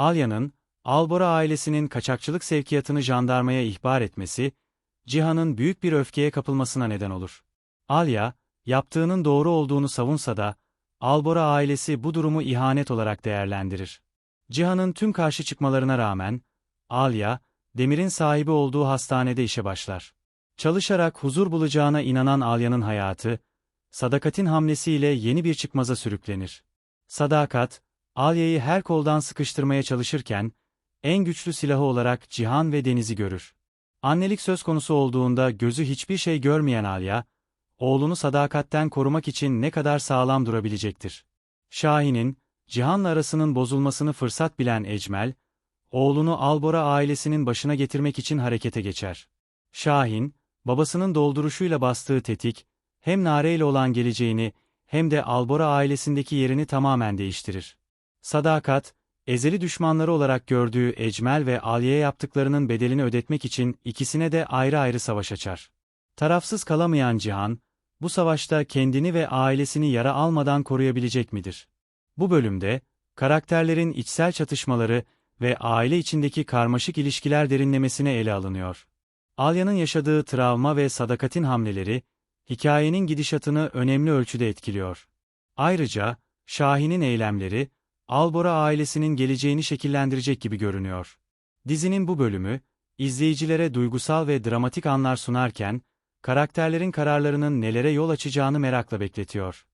Alya'nın, Albora ailesinin kaçakçılık sevkiyatını jandarmaya ihbar etmesi, Cihan'ın büyük bir öfkeye kapılmasına neden olur. Alya, yaptığının doğru olduğunu savunsa da, Albora ailesi bu durumu ihanet olarak değerlendirir. Cihan'ın tüm karşı çıkmalarına rağmen, Alya, Demir'in sahibi olduğu hastanede işe başlar. Çalışarak huzur bulacağına inanan Alya'nın hayatı, Sadakat'in hamlesiyle yeni bir çıkmaza sürüklenir. Sadakat, Alya'yı her koldan sıkıştırmaya çalışırken, en güçlü silahı olarak Cihan ve Deniz'i görür. Annelik söz konusu olduğunda gözü hiçbir şey görmeyen Alya, oğlunu sadakatten korumak için ne kadar sağlam durabilecektir. Şahin'in, Cihan'la arasının bozulmasını fırsat bilen Ecmel, oğlunu Albora ailesinin başına getirmek için harekete geçer. Şahin, babasının dolduruşuyla bastığı tetik, hem Nare ile olan geleceğini, hem de Albora ailesindeki yerini tamamen değiştirir. Sadakat, ezeli düşmanları olarak gördüğü Ecmel ve Aliye yaptıklarının bedelini ödetmek için ikisine de ayrı ayrı savaş açar. Tarafsız kalamayan Cihan, bu savaşta kendini ve ailesini yara almadan koruyabilecek midir? Bu bölümde, karakterlerin içsel çatışmaları ve aile içindeki karmaşık ilişkiler derinlemesine ele alınıyor. Alya'nın yaşadığı travma ve sadakatin hamleleri, hikayenin gidişatını önemli ölçüde etkiliyor. Ayrıca, Şahin'in eylemleri, Albora ailesinin geleceğini şekillendirecek gibi görünüyor. Dizinin bu bölümü, izleyicilere duygusal ve dramatik anlar sunarken, karakterlerin kararlarının nelere yol açacağını merakla bekletiyor.